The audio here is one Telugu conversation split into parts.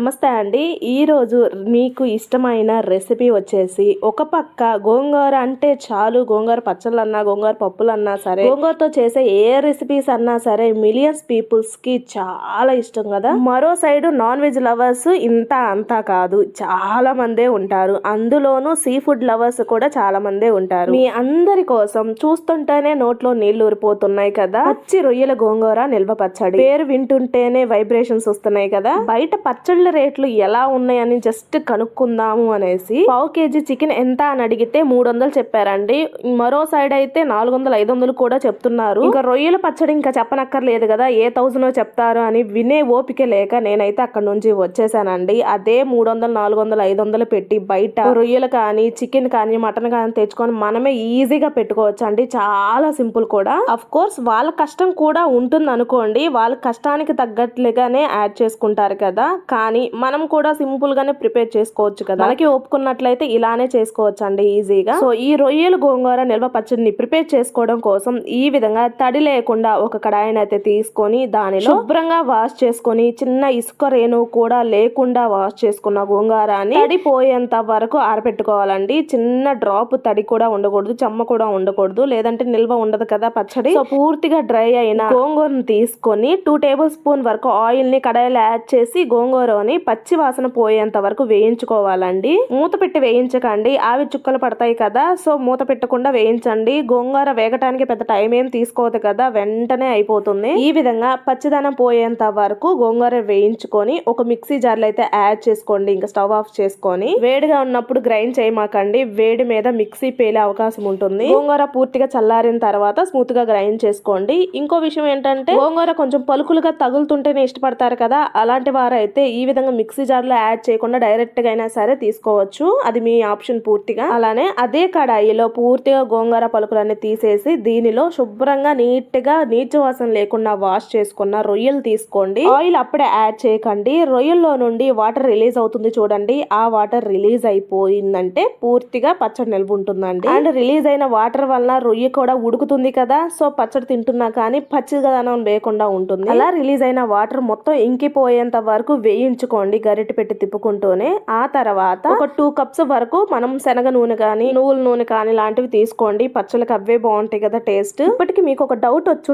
నమస్తే అండి. ఈరోజు మీకు ఇష్టమైన రెసిపీ వచ్చేసి ఒక పక్క గోంగూర అంటే చాలు. గోంగూర పచ్చళ్ళు అన్నా గోంగూర పప్పులు అన్నా సరే గోంగూరతో చేసే ఏ రెసిపీస్ అన్నా సరే మిలియన్స్ పీపుల్స్కి చాలా ఇష్టం కదా. మరో సైడ్ నాన్ వెజ్ లవర్స్ ఇంత అంతా కాదు. చాలా మందే ఉంటారు. అందులోనూ సీ ఫుడ్ లవర్స్ కూడా చాలా మందే ఉంటారు. మీ అందరి కోసం చూస్తుంటేనే నోట్లో నీళ్ళు ఊరిపోతున్నాయి కదా. పచ్చి రొయ్యల గోంగూర నిల్వ పచ్చడి. పేరు వింటుంటేనే వైబ్రేషన్స్ వస్తున్నాయి కదా. బయట పచ్చళ్ళ రేట్లు ఎలా ఉన్నాయని జస్ట్ కనుక్కుందాము అనేసి పావు కేజీ చికెన్ ఎంత అని అడిగితే మూడు వందలు చెప్పారండి. మరో సైడ్ అయితే నాలుగు వందలు ఐదు వందలు కూడా చెప్తున్నారు. ఇంకా రొయ్యల పచ్చడి ఇంకా చెప్పనక్కర్లేదు కదా ఏ థౌజండ్ చెప్తారు అని వినే ఓపిక లేక నేనైతే అక్కడ నుంచి వచ్చేసానండి. అదే మూడు వందలు నాలుగు వందలు ఐదు వందలు పెట్టి బయట రొయ్యలు కానీ చికెన్ కానీ మటన్ కానీ తెచ్చుకొని మనమే ఈజీగా పెట్టుకోవచ్చు అండి చాలా సింపుల్ కూడా. అఫ్ కోర్స్ వాళ్ళ కష్టం కూడా ఉంటుంది అనుకోండి వాళ్ళ కష్టానికి తగ్గట్లుగానే యాడ్ చేసుకుంటారు కదా. కానీ మనం కూడా సింపుల్ గానే ప్రిపేర్ చేసుకోవచ్చు కదా. మనకి ఒప్పుకున్నట్లయితే ఇలానే చేసుకోవచ్చు అండి ఈజీగా. సో ఈ రొయ్యలు గోంగూర నిల్వ పచ్చడిని ప్రిపేర్ చేసుకోవడం కోసం ఈ విధంగా తడి లేకుండా ఒక కడాయిని అయితే తీసుకొని దానిలో శుభ్రంగా వాష్ చేసుకొని చిన్న ఇసుక రేణు కూడా లేకుండా వాష్ చేసుకున్న గోంగూరని తడి పోయేంత వరకు ఆరబెట్టుకోవాలండి చిన్న డ్రాప్ తడి కూడా ఉండకూడదు చెమ్మ కూడా ఉండకూడదు. లేదంటే నిల్వ ఉండదు కదా పచ్చడి. సో పూర్తిగా డ్రై అయిన గోంగూరను తీసుకొని టూ టేబుల్ స్పూన్ వరకు ఆయిల్ని కడాయిలో యాడ్ చేసి గోంగూరని పచ్చి వాసన పోయేంత వరకు వేయించుకోవాలండి. మూత పెట్టి వేయించకండి. ఆవి చుక్కలు పడతాయి కదా సో మూత పెట్టకుండా వేయించండి. గోంగూర వేగటానికి పెద్ద టైం ఏం తీసుకోవద్దు కదా వెంటనే అయిపోతుంది. ఈ విధంగా పచ్చిదనం పోయేంత వరకు గోంగూర వేయించుకొని ఒక మిక్సీ జార్లో అయితే యాడ్ చేసుకోండి. ఇంకా స్టవ్ ఆఫ్ చేసుకొని వేడిగా ఉన్నప్పుడు గ్రైండ్ చేయమాకండి. వేడి మీద మిక్సీ పేలే అవకాశం ఉంటుంది. గోంగూర పూర్తిగా చల్లారిన తర్వాత స్మూత్గా గ్రైండ్ చేసుకోండి. ఇంకో విషయం ఏంటంటే గోంగూర కొంచెం పలుకులుగా తగులుతుంటేనే ఇష్టపడతారు కదా అలాంటి వారు అయితే ఈ విధంగా మిక్సీ జార్లో యాడ్ చేయకుండా డైరెక్ట్గా అయినా సరే తీసుకోవచ్చు. అది మీ ఆప్షన్ పూర్తిగా. అలానే అదే కడాయిలో పూర్తిగా గోంగూర పలుకులన్నీ తీసేసి దీనిలో శుభ్రంగా నీట్గా నీచు వాసన లేకుండా వాష్ చేసుకున్న రొయ్యలు తీసుకోండి. ఆయిల్ అప్పుడే యాడ్ చేయకండి. రొయ్యల్లో నుండి వాటర్ రిలీజ్ అవుతుంది చూడండి. ఆ వాటర్ రిలీజ్ అయిపోయిందంటే పూర్తిగా పచ్చడి నిల్వ ఉంటుందండి. అండ్ రిలీజ్ అయిన వాటర్ వలన రొయ్య కూడా ఉడుకుతుంది కదా. సో పచ్చడి తింటున్నా కానీ పచ్చిదనం లేకుండా ఉంటుంది. అలా రిలీజ్ అయిన వాటర్ మొత్తం ఇంకిపోయేంత వరకు వేయించుకోండి గరిటె పెట్టి తిప్పుకుంటూనే. ఆ తర్వాత ఒక టూ కప్స్ వరకు మనం శనగ నూనె కానీ నువ్వుల నూనె కానీ లాంటివి తీసుకోండి. పచ్చళ్ళకి అవే బాగుంటాయి కదా టేస్ట్. ఇప్పటికి మీకు ఒక డౌట్ వచ్చి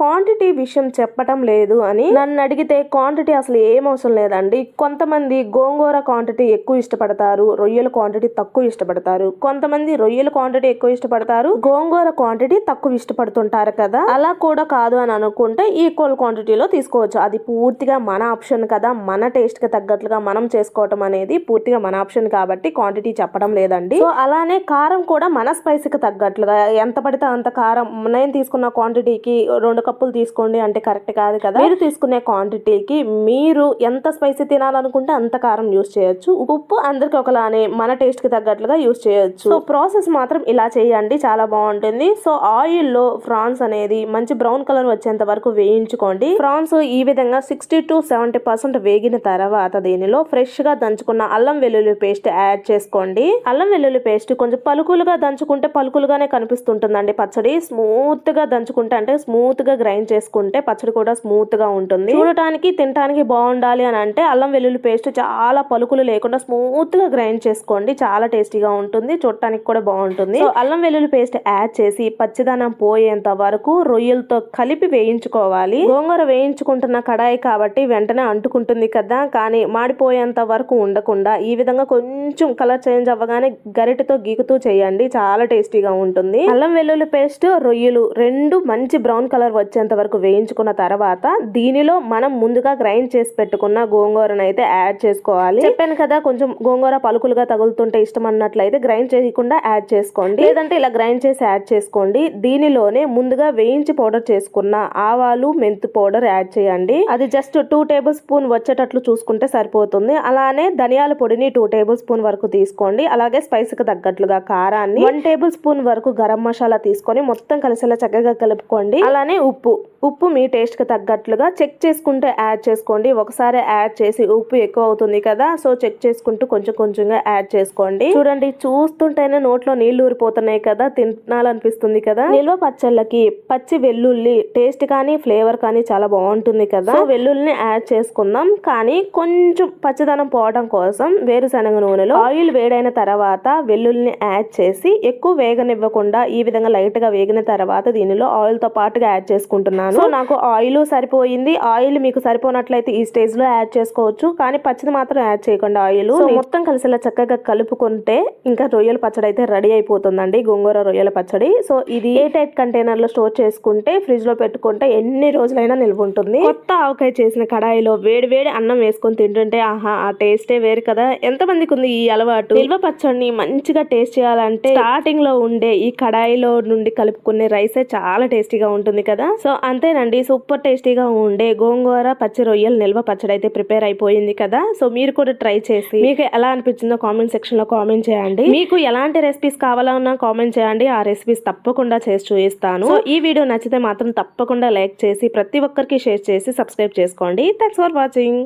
క్వాంటిటీ విషయం చెప్పటం లేదు అని నన్ను అడిగితే క్వాంటిటీ అసలు ఏం అవసరం లేదండి. కొంతమంది గోంగూర క్వాంటిటీ ఎక్కువ ఇష్టపడతారు రొయ్యల క్వాంటిటీ తక్కువ ఇష్టపడతారు. కొంతమంది రొయ్యల క్వాంటిటీ ఎక్కువ ఇష్టపడతారు గోంగూర క్వాంటిటీ తక్కువ ఇష్టపడుతుంటారు కదా. అలా కూడా కాదు అని అనుకుంటే ఈక్వల్ క్వాంటిటీలో తీసుకోవచ్చు. అది పూర్తిగా మన ఆప్షన్ కదా మన టేస్ట్కి తగ్గట్లుగా మనం చేసుకోవటం అనేది పూర్తిగా మన ఆప్షన్ కాబట్టి క్వాంటిటీ చెప్పడం లేదండి. సో అలానే కారం కూడా మన స్పైసీకి తగ్గట్లుగా ఎంత పడితే అంత కారం నేను తీసుకున్న క్వాంటిటీకి రెండు కప్పులు తీసుకోండి అంటే కరెక్ట్ కాదు కదా. మీరు తీసుకునే క్వాంటిటీకి మీరు ఎంత స్పైసీ తినాలనుకుంటే అంత కారం యూస్ చేయొచ్చు. ఉప్పు అందరికి ఒకలానే మన టేస్ట్కి తగ్గట్లుగా యూస్ చేయొచ్చు. సో ప్రాసెస్ మాత్రం ఇలా చేయండి చాలా బాగుంటుంది. సో ఆయిల్లో ఫ్రాన్స్ అనేది మంచి బ్రౌన్ కలర్ వచ్చేంత వరకు వేయించుకోండి. ఫ్రాన్స్ ఈ విధంగా సిక్స్టీ టు సెవెంటీ పర్సెంట్ వేగిన తర్వాత దీనిలో ఫ్రెష్గా దంచుకున్న అల్లం వెల్లుల్లి పేస్ట్ యాడ్ చేసుకోండి. అల్లం వెల్లుల్లి పేస్ట్ కొంచెం పలుకులుగా దంచుకుంటే పలుకులుగానే కనిపిస్తుంటుందండి. పచ్చడి స్మూత్గా దంచుకుంటే అంటే స్మూత్గా గ్రైండ్ చేసుకుంటే పచ్చడి కూడా స్మూత్గా ఉంటుంది. చూడటానికి తినటానికి బాగుండాలి అని అంటే అల్లం వెల్లుల్లి పేస్ట్ చాలా పలుకులు లేకుండా స్మూత్గా గ్రైండ్ చేసుకోండి. చాలా టేస్టీగా ఉంటుంది చూడటానికి కూడా బాగుంటుంది. అల్లం వెల్లుల్లి పేస్ట్ యాడ్ చేసి పచ్చిదనం పోయేంత వరకు రొయ్యలతో కలిపి వేయించుకోవాలి. గోంగూర వేయించుకుంటున్న కడాయి కాబట్టి వెంటనే అంటుకుంటుంది కదా కానీ మాడిపోయేంత వరకు ఉండకుండా ఈ విధంగా కొంచెం కలర్ చేంజ్ అవ్వగానే గరిటతో గీకుతూ చేయండి. చాలా టేస్టీగా ఉంటుంది. అల్లం వెల్లుల్లి పేస్ట్ రొయ్యలు రెండు మంచి బ్రౌన్ కలర్ వచ్చేంత వరకు వేయించుకున్న తర్వాత దీనిలో మనం ముందుగా గ్రైండ్ చేసి పెట్టుకున్న గోంగూరను అయితే యాడ్ చేసుకోవాలి. చెప్పాను కదా కొంచెం గోంగూర పలుకులుగా తగులుతుంటే ఇష్టం అన్నట్లయితే గ్రైండ్ చేయకుండా యాడ్ చేసుకోండి. లేదంటే ఇలా గ్రైండ్ చేసి యాడ్ చేసుకోండి. దీనిలోనే ముందుగా వేయించి పౌడర్ చేసుకున్న ఆవాలు మెంతు పౌడర్ యాడ్ చేయండి. అది జస్ట్ టూ టేబుల్ స్పూన్ వచ్చే వచ్చేటట్లు చూసుకుంటే సరిపోతుంది. అలానే ధనియాల పొడిని టూ టేబుల్ స్పూన్ వరకు తీసుకోండి. అలాగే స్పైస్కి తగ్గట్లుగా కారాన్ని వన్ టేబుల్ స్పూన్ వరకు గరం మసాలా తీసుకొని మొత్తం కలిసేలా చక్కగా కలుపుకోండి. అలానే ఉప్పు. ఉప్పు మీ టేస్ట్కి తగ్గట్లుగా చెక్ చేసుకుంటే యాడ్ చేసుకోండి. ఒకసారి యాడ్ చేసి ఉప్పు ఎక్కువ అవుతుంది కదా సో చెక్ చేసుకుంటూ కొంచెం కొంచెంగా యాడ్ చేసుకోండి. చూడండి చూస్తుంటేనే నోట్లో నీళ్ళు ఊరిపోతున్నాయి కదా తినాలనిపిస్తుంది కదా. నిల్వ పచ్చళ్ళకి పచ్చి వెల్లుల్లి టేస్ట్ కానీ ఫ్లేవర్ కానీ చాలా బాగుంటుంది కదా. వెల్లుల్లిని యాడ్ చేసుకుందాం. కానీ కొంచెం పచ్చదనం పోవడం కోసం వేరుశనగ నూనెలో ఆయిల్ వేడైన తర్వాత వెల్లుల్లిని యాడ్ చేసి ఎక్కువ వేగనివ్వకుండా ఈ విధంగా లైట్గా వేగిన తర్వాత దీనిలో ఆయిల్తో పాటుగా యాడ్ చేసుకుంటున్నాను. సో నాకు ఆయిల్ సరిపోయింది. ఆయిల్ మీకు సరిపోనట్లయితే ఈ స్టేజ్లో యాడ్ చేసుకోవచ్చు. కానీ పచ్చది మాత్రం యాడ్ చేయకుండా ఆయిల్ మొత్తం కలిసేలా చక్కగా కలుపుకుంటే ఇంకా రొయ్యల పచ్చడి అయితే రెడీ అయిపోతుందండి. గోంగూర రొయ్యల పచ్చడి. సో ఇది ఏ టైప్ కంటైనర్లో స్టోర్ చేసుకుంటే ఫ్రిడ్జ్లో పెట్టుకుంటే ఎన్ని రోజులైనా నిల్వ ఉంటుంది. కొత్త ఆవకాయ చేసిన కడాయిలో వేడి వేడి అన్నం వేసుకొని తింటుంటే ఆహా ఆ టేస్టే వేరు కదా. ఎంతమందికి ఉంది ఈ అలవాటు? నిల్వ పచ్చడిని మంచిగా టేస్ట్ చేయాలంటే స్టార్టింగ్లో ఉండే ఈ కడాయిలో నుండి కలుపుకునే రైసే చాలా టేస్టీగా ఉంటుంది కదా. సో అంతేనండి సూపర్ టేస్టీగా ఉండే గోంగూర పచ్చి రొయ్యలు నిల్వ పచ్చడి అయితే ప్రిపేర్ అయిపోయింది కదా. సో మీరు కూడా ట్రై చేసి మీకు ఎలా అనిపించిందో కామెంట్ సెక్షన్లో కామెంట్ చేయండి. మీకు ఎలాంటి రెసిపీస్ కావాలన్నా కామెంట్ చేయండి. ఆ రెసిపీస్ తప్పకుండా చేసి చూపిస్తాను. సో ఈ వీడియో నచ్చితే మాత్రం తప్పకుండా లైక్ చేసి ప్రతి ఒక్కరికి షేర్ చేసి సబ్స్క్రైబ్ చేసుకోండి. Thanks for watching